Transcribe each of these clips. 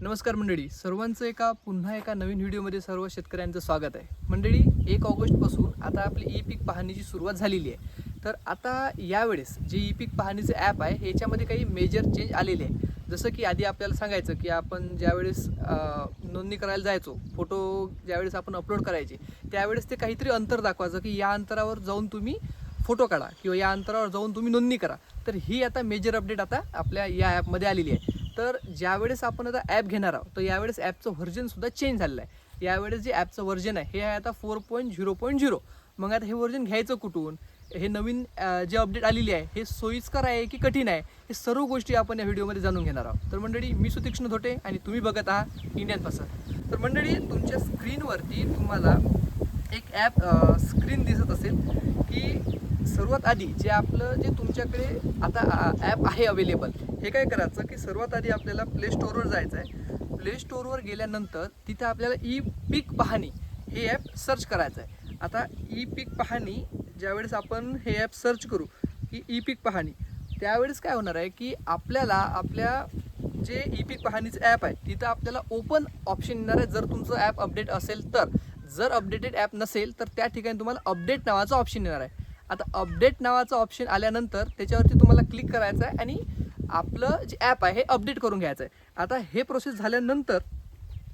नमस्कार मंडळी. सर्वांचं एका पुन्हा एका नवीन व्हिडिओमध्ये सर्व शेतकऱ्यांचं स्वागत आहे. मंडळी एक ऑगस्टपासून आता आपली ई पीक पाहणीची सुरुवात झालेली आहे. तर आता यावेळेस जे ई पीक पाहणीचं ॲप आहे याच्यामध्ये काही मेजर चेंज आलेले आहे जसं की आधी आपल्याला सांगायचं की आपण ज्यावेळेस नोंदणी करायला जायचो फोटो ज्यावेळेस आपण अपलोड करायचे त्यावेळेस ते काहीतरी अंतर दाखवायचं की या अंतरावर जाऊन तुम्ही फोटो काढा किंवा या अंतरावर जाऊन तुम्ही नोंदणी करा. तर ही आता मेजर अपडेट आता आपल्या या ॲपमध्ये आलेली आहे. तर ज्यावेळेस आपण आता ॲप घेणार आहोत तर यावेळेस ॲपचं व्हर्जनसुद्धा चेंज झालेलं आहे. यावेळेस जे ॲपचं व्हर्जन आहे हे आहे आता four point zero point zero मग आता हे व्हर्जन घ्यायचं कुठून? हे नवीन जे अपडेट आलेली आहे हे सोयीस्कर आहे की कठीण आहे हे सर्व गोष्टी आपण या व्हिडिओमध्ये जाणून घेणार आहोत. तर मंडळी मी सुतीक्ष्ण धोटे आणि तुम्ही बघत आहात इंडियन फासर तर मंडळी तुमच्या स्क्रीनवरती तुम्हाला एक ॲप स्क्रीन दिसत असेल की सर्वात आधी जे आपलं जे तुमच्याकडे आता ॲप आहे अवेलेबल हे काय करायचं की सर्वात आधी आपल्याला प्ले स्टोअरवर जायचं आहे प्ले स्टोअरवर गेल्यानंतर तिथं आपल्याला ई पीक पाहणी हे ॲप सर्च करायचं आहे आता ई पीक पाहणी ज्यावेळेस आपण हे ॲप सर्च करू की ई पीक पाहणी त्यावेळेस काय होणार आहे की आपल्याला आपल्या जे ई पीक पाहणीचं ॲप आहे तिथं आपल्याला ओपन ऑप्शन येणार आहे. जर तुमचं ॲप अपडेट असेल तर जर अपडेटेड ॲप नसेल तर त्या ठिकाणी तुम्हाला अपडेट नावाचं ऑप्शन येणार आहे. आता अपडेट नावाचं ऑप्शन आल्यानंतर त्याच्यावरती तुम्हाला क्लिक करायचं आहे आणि आपलं जे ॲप आहे हे अपडेट करून घ्यायचं आहे आता हे प्रोसेस झाल्यानंतर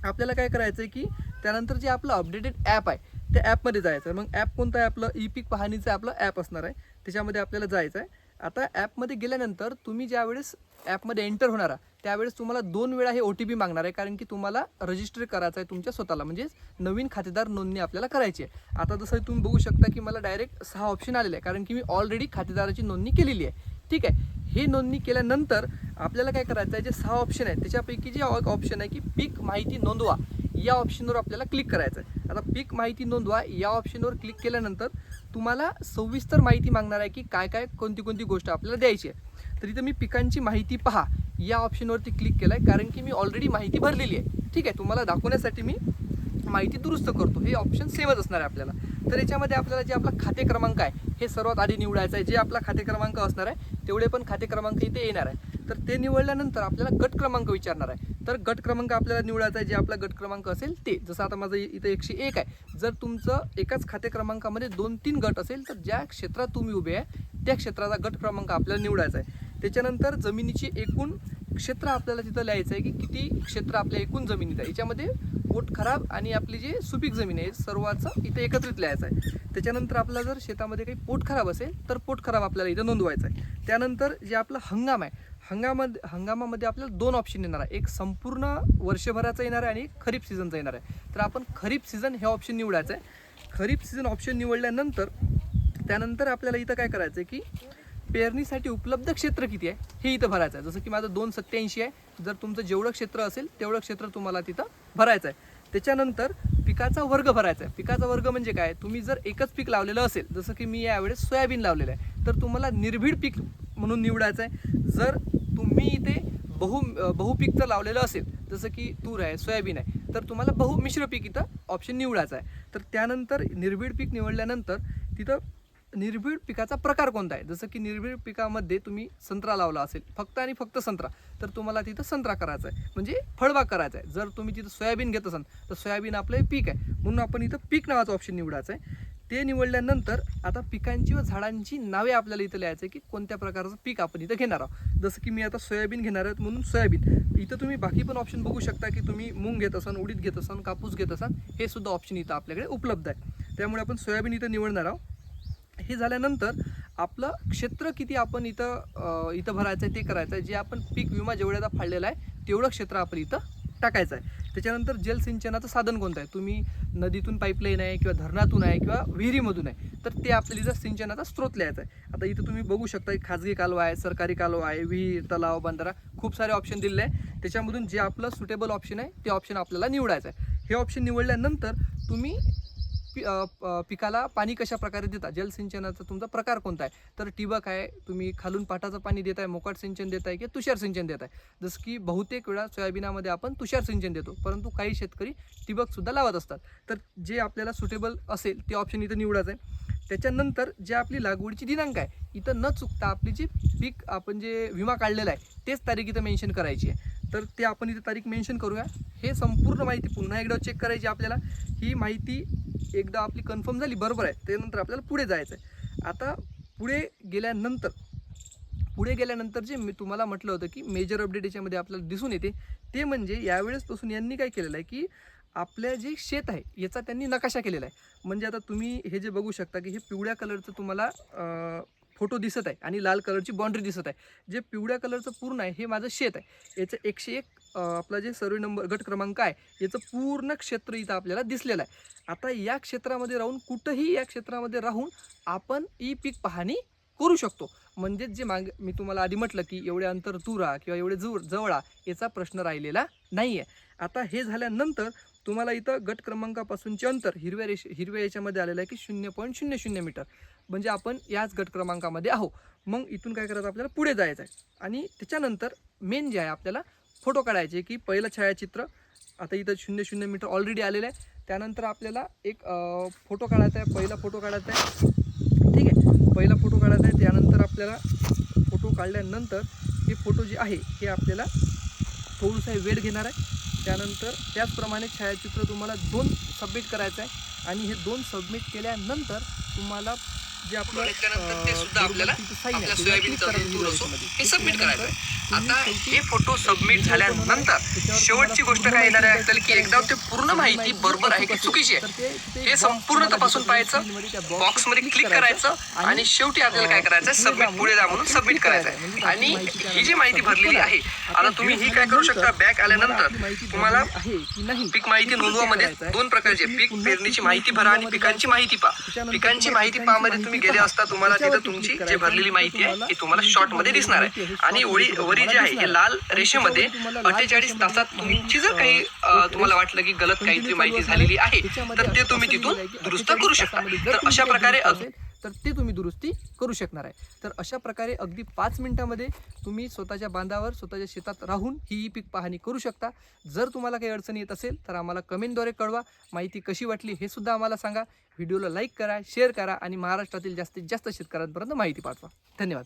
आपल्याला काय करायचं आहे की त्यानंतर जे आपलं अपडेटेड ॲप आहे त्या ॲपमध्ये जायचं आहे मग ॲप कोणतं आहे? आपलं ई पीक पाहणीचं आपलं ॲप असणार आहे. त्याच्यामध्ये आपल्याला जायचं आहे आता ॲपमध्ये गेल्यानंतर तुम्ही ज्यावेळेस ॲपमध्ये एंटर होणार आहात, त्यावेळेस तुम्हाला दोन वेळा हे ओ टी पी मागणार आहे. कारण की तुम्हाला रजिस्टर करायचं आहे तुमच्या स्वतःला. म्हणजेच नवीन खातेदार नोंदणी आपल्याला करायची आहे. आता जसं तुम्ही बघू शकता की मला डायरेक्ट सहा ऑप्शन आलेले आहे कारण की मी ऑलरेडी खातेदाराची नोंदणी केलेली आहे. ठीक आहे? हे नोंदणी केल्यानंतर आपल्याला काय करायचं आहे जे सहा ऑप्शन आहेत त्याच्यापैकी जे ऑप्शन आहे की पीक माहिती नोंदवा. या ऑप्शनवर आपल्याला क्लिक करायचं आहे आता पीक माहिती नोंदवा या ऑप्शनवर क्लिक केल्यानंतर तुम्हाला सविस्तर माहिती मागणार आहे की काय काय कोणती कोणती गोष्ट आपल्याला द्यायची आहे. तर इथं मी पिकांची माहिती पहा. या ऑप्शनवरती क्लिक केलं आहे कारण की मी ऑलरेडी माहिती भरलेली आहे. ठीक आहे तुम्हाला दाखवण्यासाठी मी माहिती दुरुस्त करतो. हे ऑप्शन सेमच असणार आहे आपल्याला. तर याच्यामध्ये आपल्याला जे आपला खाते क्रमांक आहे हे सर्वात आधी निवडायचं आहे. जे आपला खाते क्रमांक असणार आहे तेवढे पण खाते क्रमांक इथे येणार आहे. तर ते निवडल्यानंतर आपल्याला गट क्रमांक विचारणार आहे. तर गट क्रमांक आपल्याला निवडायचा आहे जे आपला गट क्रमांक असेल ते. जसं आता माझं इथं एकशे एक आहे. जर तुमचं एकाच खाते क्रमांकामध्ये दोन तीन गट असेल तर ज्या क्षेत्रात तुम्ही उभे आहे त्या क्षेत्राचा गट क्रमांक आपल्याला निवडायचा आहे. त्याच्यानंतर जमिनीची एकूण क्षेत्र आपल्याला तिथं लिहायचं आहे की किती क्षेत्र आपल्या एकूण जमिनीत आहे. याच्यामध्ये पोट खराब आणि आपली जी सुपीक जमीन आहे सर्वाचं इथं एकत्रित लिहायचं आहे त्याच्यानंतर आपला जर शेतामध्ये काही पोट खराब असेल तर पोट खराब आपल्याला इथं नोंदवायचं आहे त्यानंतर जे आपलं हंगाम आहे हंगामामध्ये हंगामामध्ये आपल्याला दोन ऑप्शन येणार आहे. एक संपूर्ण वर्षभराचा येणार आहे आणि एक खरीप सीझनचा येणार आहे. तर आपण खरीप सीझन हे ऑप्शन निवडायचं आहे खरीप सीझन ऑप्शन निवडल्यानंतर त्यानंतर आपल्याला इथं काय करायचं आहे की पेरणीसाठी उपलब्ध क्षेत्र किती आहे? हे इथं भरायचं आहे. जसं की माझं दोन सत्याऐंशी आहे. जर तुमचं जेवढं क्षेत्र असेल तेवढं क्षेत्र तुम्हाला तिथं भरायचं आहे. त्याच्यानंतर पिकाचा वर्ग भरायचा आहे. पिकाचा वर्ग म्हणजे काय? तुम्ही जर एकच पीक लावलेलं असेल जसं की मी यावेळेस सोयाबीन लावलेलं आहे तर तुम्हाला निर्भीड पीक म्हणून निवडायचं आहे. जर तुम्ही इथे बहु बहुपीक तर लावलेलं असेल जसं की तूर आहे सोयाबीन आहे तर तुम्हाला बहु मिश्र पीक इथं ऑप्शन निवडायचा आहे. तर त्यानंतर निर्भीड पीक निवडल्यानंतर तिथं निर्भीड पिकाचा प्रकार कोणता आहे? जसं की निर्भीड पिकामध्ये तुम्ही संत्रा लावला असेल फक्त आणि फक्त संत्रा तर तुम्हाला तिथं संत्रा करायचा आहे. म्हणजे फळबाग करायचा आहे. जर तुम्ही तिथं सोयाबीन घेत असाल तर सोयाबीन आपलं हे पीक आहे. म्हणून आपण इथं पीक नावाचं ऑप्शन निवडायचं आहे. ते निवडल्यानंतर आता पिकांची व झाडांची नावे आपल्याला इथं लिहायचं आहे की कोणत्या प्रकारचं पीक आपण इथं घेणार आहोत. जसं की मी आता सोयाबीन घेणार आहोत म्हणून सोयाबीन. इथं तुम्ही बाकी पण ऑप्शन बघू शकता की तुम्ही मूग घेत असाल उडीद घेत असाल कापूस घेत असाल हे सुद्धा ऑप्शन इथं आपल्याकडे उपलब्ध आहे. त्यामुळे आपण सोयाबीन इथं निवडणार आहोत. हे झाल्यानंतर आपलं क्षेत्र किती आपण इथं इथं भरायचं आहे ते करायचं आहे जे आपण पीक विमा जेवढ्याचा फाळलेला आहे तेवढं क्षेत्र आपण इथं टाकायचं आहे त्याच्यानंतर जलसिंचनाचं साधन कोणतं आहे? तुम्ही नदीतून पाईपलाईन आहे किंवा धरणातून आहे किंवा विहिरीमधून आहे तर ते आपल्याला इथं सिंचनाचा स्रोत लिहायचा आहे. आता इथं तुम्ही बघू शकता खाजगी कालवा आहे सरकारी कालवा आहे विहीर तलाव बंधारा खूप सारे ऑप्शन दिलेले आहे. त्याच्यामधून जे आपलं सुटेबल ऑप्शन आहे ते ऑप्शन आपल्याला निवडायचं आहे. हे ऑप्शन निवडल्यानंतर तुम्ही पि प- पिकाला पाणी कशा प्रकारे देता जलसिंचनाचा तुमचा प्रकार कोणता आहे? तर ठिबक आहे तुम्ही खालून पाटाचं पाणी देत आहे मोकाट सिंचन देत आहे की तुषार सिंचन देत आहे जसं की बहुतेक वेळा सोयाबीनामध्ये आपण तुषार सिंचन देतो परंतु काही शेतकरी ठिबकसुद्धा लावत असतात. तर जे आपल्याला सुटेबल असेल ते ऑप्शन इथं निवडायचं आहे. त्याच्यानंतर जे आपली लागवडीची दिनांक आहे इथं न चुकता आपली जी पीक आपण जे विमा काढलेला आहे तेच तारीख इथं मेन्शन करायची आहे. तर ते आपण इथं तारीख मेन्शन करूया. हे संपूर्ण माहिती पुन्हा एकदा चेक करायची आपल्याला. ही माहिती एकदा आपली कन्फर्म झाली बरोबर आहे. त्यानंतर आपल्याला पुढे जायचं आहे आता पुढे गेल्यानंतर पुढे गेल्यानंतर जे मी तुम्हाला म्हटलं होतं की मेजर अपडेट याच्यामध्ये आपल्याला दिसून येते ते म्हणजे यावेळेसपासून यांनी काय केलेलं आहे की आपल्या जे शेत आहे याचा त्यांनी नकाशा केलेला आहे. म्हणजे आता तुम्ही हे जे बघू शकता की हे पिवळ्या कलरचं तुम्हाला फोटो दिसत आहे आणि लाल कलरची बाँड्री दिसत आहे. जे पिवळ्या कलरचं पूर्ण आहे हे माझं शेत आहे. याचं एकशे एक आपला जे सर्वे नंबर गट क्रमांक आहे याचं पूर्ण क्षेत्र इथं आपल्याला दिसलेलं आहे. आता या क्षेत्रामध्ये राहून कुठंही या क्षेत्रामध्ये राहून आपण ई पीक पाहणी करू शकतो. म्हणजेच जे मागे मी तुम्हाला आधी म्हटलं की एवढे अंतर दुरा किंवा एवढे जवळ जवळा याचा प्रश्न राहिलेला नाही आहे आता हे झाल्यानंतर तुम्हाला इथं गट क्रमांकापासूनचे अंतर हिरव्या रेष हिरव्या याच्यामध्ये आलेलं आहे की शून्य पॉईंट शून्य शून्य मीटर. म्हणजे आपण याच गट क्रमांकामध्ये आहो मग इथून काय करायचं? आपल्याला पुढे जायचं आहे आणि त्याच्यानंतर मेन जे आहे आपल्याला फोटो काढायचे की पहिलं छायाचित्र आता इथं शून्य शून्य मीटर ऑलरेडी आलेलं आहे. त्यानंतर आपल्याला एक फोटो काढायचा आहे पहिला फोटो काढायचा आहे. ठीक आहे? पहिला फोटो काढायचा आहे त्यानंतर आपल्याला फोटो काढल्यानंतर हे फोटो जे आहे हे आपल्याला थोडंसं वेळ घेणार आहे. त्यानंतर त्याचप्रमाणे छायाचित्र तुम्हाला दोन सबमिट करायचं आहे. आणि हे दोन सबमिट केल्यानंतर तुम्हाला जे आपलं घेतल्यानंतर ते सुद्धा आपल्याला बरोबरचं sign आहे, आपल्या त्याच्यावर click सोयाबीनचा करायचं जो तूर असो, याच्यामध्ये. हे ते submit करायचं. आहे. केल्यानंतर आता हे फोटो सबमिट झाल्यानंतर शेवटची गोष्ट काय येणार आहे? आपल्याला की एकदा ते पूर्ण माहिती बरोबर आहे की चुकीची आहे? हे संपूर्ण तपासून पाहायचं. बॉक्समध्ये क्लिक करायचं आणि शेवटी आपल्याला काय करायचं? सबमिट पुढे जा म्हणून सबमिट करायचं. आहे आणि ही जी माहिती भरलेली आहे आता तुम्ही ही काय करू शकता? बॅक आल्यानंतर तुम्हाला पीक माहिती नोंदवामध्ये दोन प्रकारचे पीक पेरणीची माहिती भरा आणि पिकांची माहिती पहा पिकांची माहिती पहा मध्ये तुम्ही गेले असता तुम्हाला तिथं तुमची जी भरलेली माहिती आहे ती तुम्हाला शॉर्टमध्ये दिसणार आहे. आणि वरी वरी जे आहे हे लाल रेषेमध्ये अठ्ठेचाळीस तासात तुमची जर काही तुम्हाला वाटलं की गलत काहीतरी माहिती झालेली आहे तर ते तुम्ही तिथून दुरुस्त करू शकता. तर अशा प्रकारे तर ते तुम्ही दुरुस्ती करू शकणार आहे. तर अशा प्रकारे अगदी पाच मिनटामध्ये तुम्ही स्वतःच्या बांधावर स्वतःच्या शेतात राहून ही पीक पाहणी करू शकता. जर तुम्हाला काही अडचणी येत असेल तर आम्हाला कमेंटद्वारे कळवा. माहिती कशी वाटली हे सुद्धा आम्हाला सांगा. व्हिडिओला लाईक करा शेअर करा आणि महाराष्ट्रातील जास्तीत जास्त शेतकऱ्यांपर्यंत माहिती पाठवा. धन्यवाद.